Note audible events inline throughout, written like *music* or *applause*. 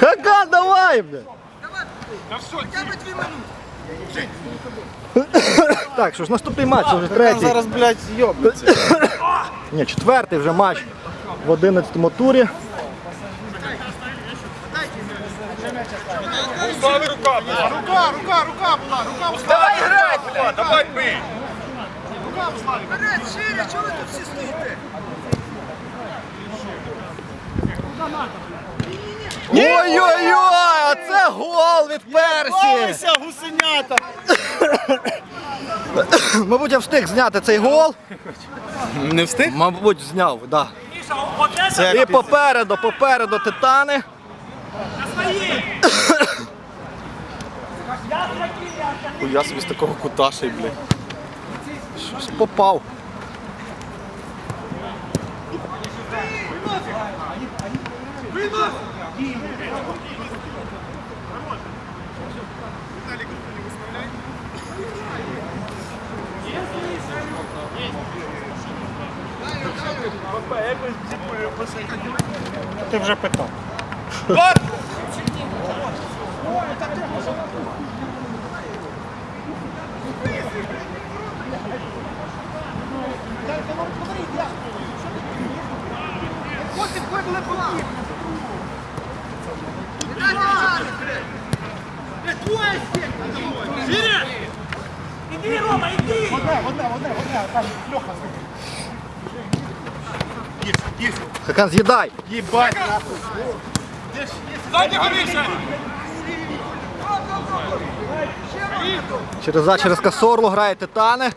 Хакан, давай, бля! Так, що ж наступний матч, вже третій. Зараз, блядь, йобнеться. Ні, четвертий вже матч в 11-му турі. Рука. Рука, рука, була, рука у Давай грай, бля, давай бий. Вперед, шире, чого ви тут всі стоїте? Ой-ой-ой, оце гол від Персі! Лися, гусенята! *coughs* Мабуть, я встиг зняти цей гол. Не встиг? Мабуть, зняв, так. Да. І попереду, попереду титани. *coughs* Я собі з такого кута ще й, блядь. Щось попав. Ти вже питав. *laughs* Хакан, з'їдай. Їбать! Ззаді гори, Через За, через Касорлу грає титани.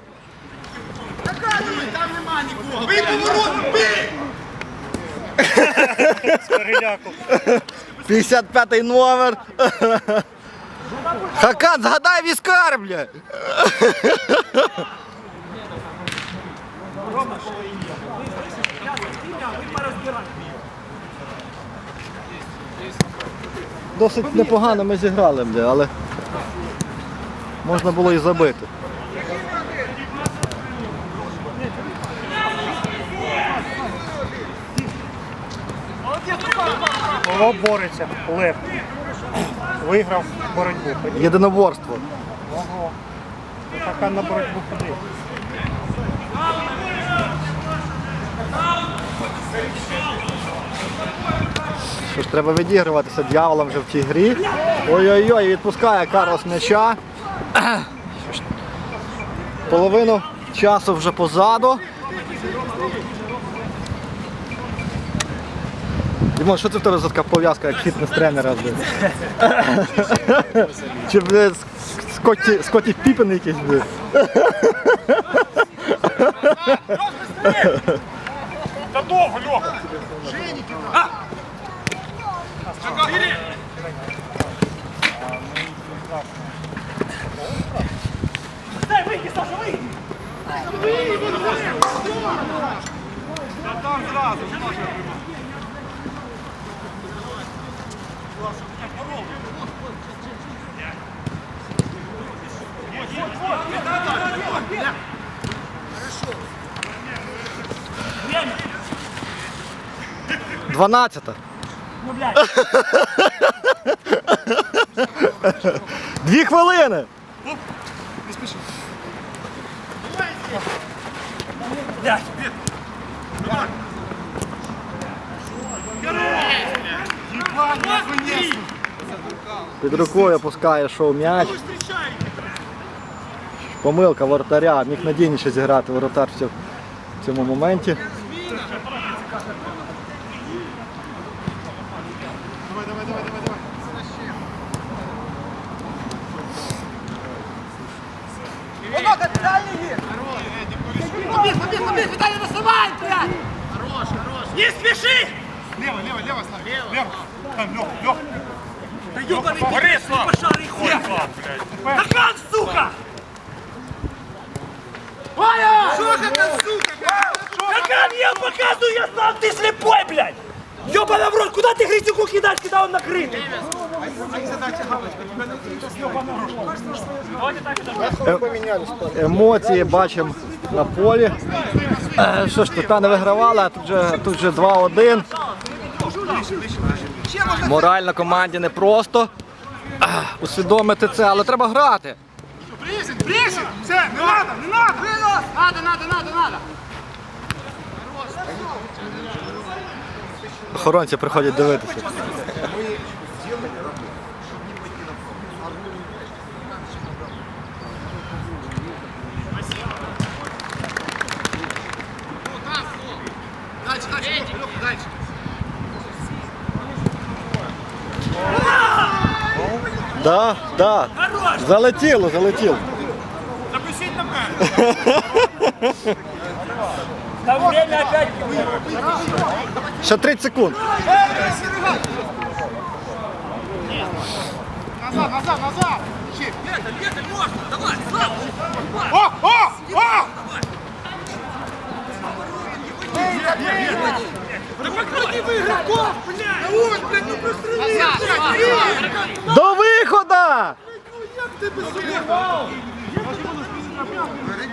Бий поворот, бий! Переляку. 55-й номер. Хакан, згадай віскар, бля. Досить непогано ми зіграли, але можна було і забити. Павло бореться. Лев. Виграв боротьбу. Єдиноборство. Ого. Така на боротьбу ходив. Що ж треба відігруватися дьяволом вже в цій грі. Ой-ой-ой, відпускає Карлос м'яча. Половину часу вже позаду. Дімон, що це в тебе за така пов'язка, як фітнес-тренера? Чи блядь, Ск- Скотті, Скотті Піпен якийсь? блядь? Подолгу, Леха! Женя, а! Бери! Дай, выйди, Саша, выйди! Выйди, выйди! Да там сразу, Саша, Саша, меня порол! Вот, вот, вот! Вот, вот, вот, да, да, да! Хорошо! Время! 12. Ну, блядь. *laughs* Дві хвилини. Не спіши. Під рукою пускає шоу м'яч. Помилка воротаря. Міг надійніше зіграти воротар в цьому моменті. В цьому моменті. Побіг, побіг, побіг, Віталій, насувай, блядь! Не спіши! Лево, лево, лево, Слав. Лево. Там, Льох, Льох. Та юбаний Гори, Слав. пошарий хуй! Слав, блядь. Хакан, сука! Ваня! Що Хакан, сука? Хакан, я показываю, я сам, ты слепой, блядь! Ёбана в рот, куда ты Грицюку кидаешь, когда он накрытый? Емоції бачимо на полі. Е, Що ж, Титани вигравали, а тут же, тут же 2-1. Морально команді непросто е, усвідомити це, але треба грати. Присед, присед! Все, не надо, не надо! Надо, надо, надо, надо! Охоронці приходять дивитися. Да, да. Залетіло, залетіло. Запустить на мене! *laughs* Там время опять. Ще 30 секунд. Назад, назад, назад! Ищи. О, о, ти безумно!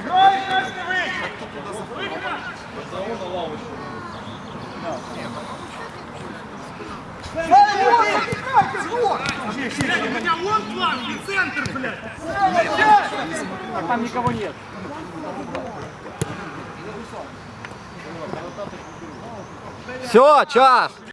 Грай, грай, не на лавочку. Блядь, у меня вон план, не центр, блядь! А там никого нет. Все, час!